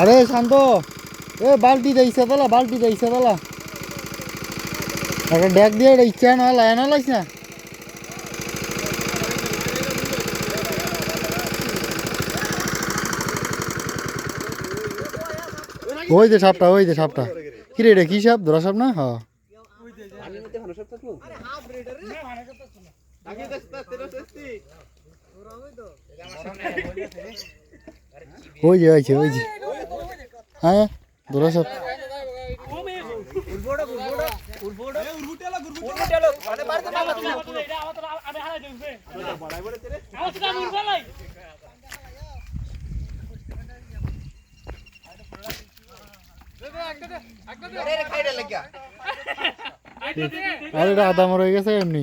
আরে শান্ত। এ, বালতি দে ইচ্ছা তালা বালতি দে ইচ্ছা তালা একটা ডেক দিয়ে এটা ইচ্ছা না লায় না লাইস না। ওই যে সাপটা, ওই যে সাপটা। কি রে এটা কি সাপ? ধরা সাপ না? হ্যাঁ ওই যে ওই যে ওই যে। হ্যাঁ ধরা সাপ আরে এটা আদা মরে গেছে এমনি।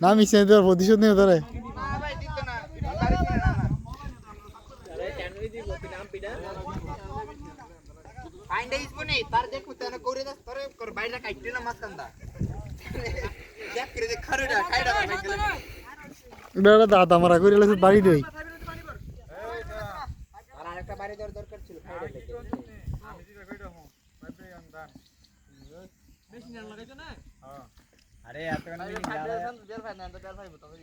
না মিশে তোর প্রতিশোধ নিয়ে তার দেখো তানে করে না বাড়ি দেই। দেওয়ার দরকার ছিল খাইডা থেকে আরে এত কেন বের ভাই না। বের ভাই তবে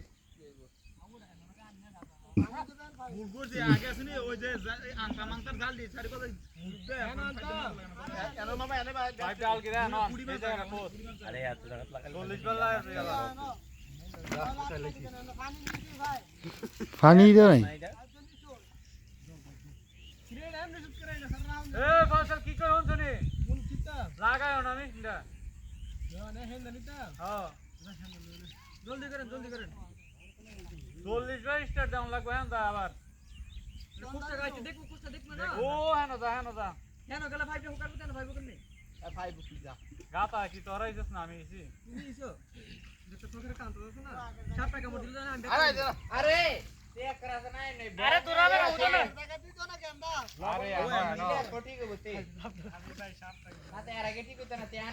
আরে এত জায়গা লাগাল পানি দেয় কি কই হন শুনি লাগায় আমি জলদি করেন জলদি করেন চল্লিশ বার স্টার দাম লাগবে হ্যাঁ দা আবার কুস্তা গাইছে দেখ কুস্তা দেখ না ও হ্যাঁ দা হ্যাঁ দা কেন গেলা ভাই হুকার কেন ভাই হুকার নেই ভাই বুঝি যা গাতা কি তোরাই যাস না আমি এসি তুমি ইসো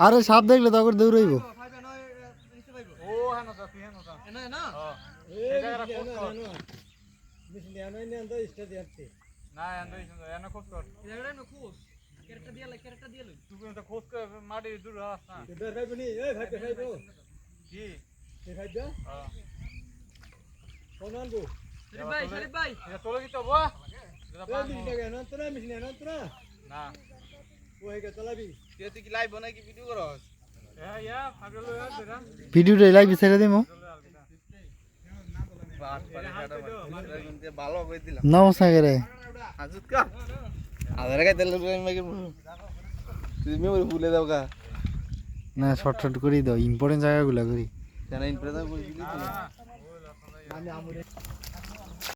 আরে সাপ দেখলে তখন নিতে পাইবো ও হ্যাঁ হ্যাঁ না হ্যাঁ। দূর কি হ্যাঁ। হ্যাঁ ইয়া ইয়া ভিডিওটা লাইভ ছেড়ে দিমু। ভালো করে দিলাম। নমস্কার রে তুমি ওই দাও কা না শর্ট শর্ট করেই দাও ইম্পর্টেন্ট জায়গাগুলো করি। ಜನ ಇನ್ ಪ್ರದಾಗ